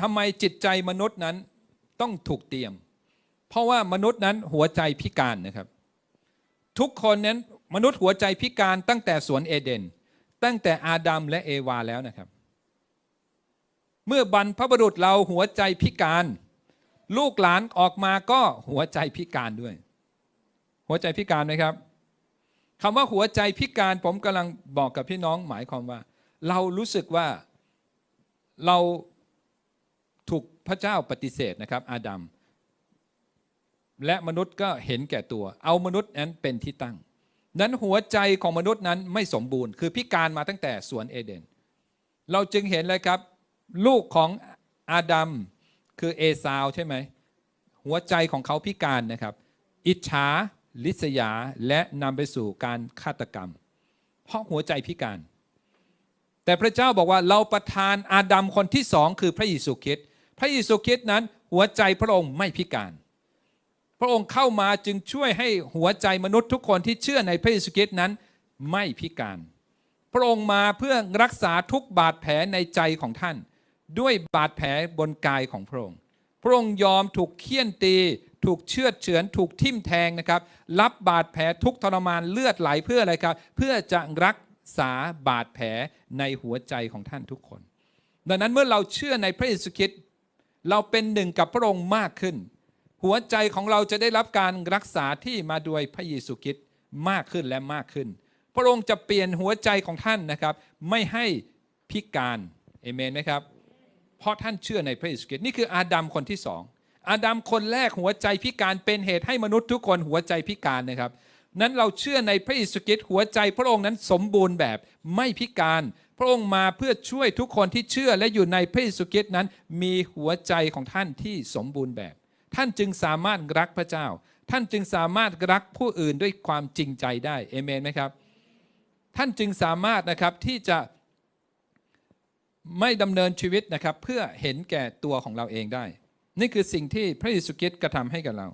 ทำไมจิตใจมนุษย์นั้นต้องถูกเตรียม เพราะว่ามนุษย์นั้นหัวใจพิการนะครับ ทุกคนนั้นมนุษย์หัวใจพิการตั้งแต่สวนเอเดน ตั้งแต่อาดัมและเอวาแล้วนะครับ เมื่อบรรพบุรุษเราหัวใจพิการ ลูกหลานออกมาก็หัวใจพิการด้วย หัวใจพิการไหมครับคำว่าหัวใจพิการผมกำลังบอกกับพี่น้องหมายความว่า เรารู้สึกว่าเรา ถูกพระเจ้าปฏิเสธนะครับอาดัมและมนุษย์ก็เห็นแก่ตัว เอามนุษย์นั้นเป็นที่ตั้ง นั้นหัวใจของมนุษย์นั้นไม่สมบูรณ์ คือพิการมาตั้งแต่สวนเอเดน เราจึงเห็นเลยครับ ลูกของอาดัมคือเอซาวใช่ไหม หัวใจของเขาพิการนะครับ อิจฉาลิษยาและนำไปสู่การฆาตกรรม เพราะหัวใจพิการ แต่พระเจ้าบอกว่าเราประทานอาดัมคนที่สองคือพระเยซูคริสต์ พระเยซูคริสต์นั้นหัวใจพระองค์ไม่พิการ พระองค์เข้ามาจึงช่วยให้หัวใจมนุษย์ทุกคนที่เชื่อในพระเยซูคริสต์นั้นไม่พิการ พระองค์มาเพื่อรักษาทุกบาดแผลในใจของท่าน ด้วยบาดแผลบนกายของพระองค์ พระองค์ยอมถูกเคี่ยนตี ถูกเชือดเฉือน ถูกทิ่มแทงนะครับ รับบาดแผลทุกทรมานเลือดไหลเพื่ออะไรครับ เพื่อจะรักษาบาดแผลในหัวใจของท่านทุกคน ดังนั้นเมื่อเราเชื่อในพระเยซูคริสต์ เราเป็นหนึ่งกับพระองค์มากขึ้น หัวใจของเราจะได้รับการรักษาที่มาโดยพระเยซูคริสต์มากขึ้นและมากขึ้น พระองค์จะเปลี่ยนหัวใจของท่านนะครับ ไม่ให้พิการเอเมนไหมครับ เพราะท่านเชื่อในพระเยซูคริสต์นี่คืออาดัมคนที่สองอาดัมคนแรกหัวใจพิการเป็นเหตุให้มนุษย์ทุกคนหัวใจพิการนะครับ นั้นเราเชื่อในพระเยซูคริสต์หัวใจพระองค์นั้นสมบูรณ์แบบไม่พิการ พระองค์มาเพื่อช่วยทุกคนที่เชื่อและอยู่ในพระเยซูคริสต์นั้น มีหัวใจของท่านที่สมบูรณ์แบบ ท่านจึงสามารถรักพระเจ้า ท่านจึงสามารถรักผู้อื่นด้วยความจริงใจได้เอเมนไหมครับ ท่านจึงสามารถนะครับที่จะไม่ดำเนินชีวิตนะครับเพื่อเห็นแก่ตัวของเราเองได้ นี่คือสิ่งที่พระเยซูคริสต์กระทำให้กับเรา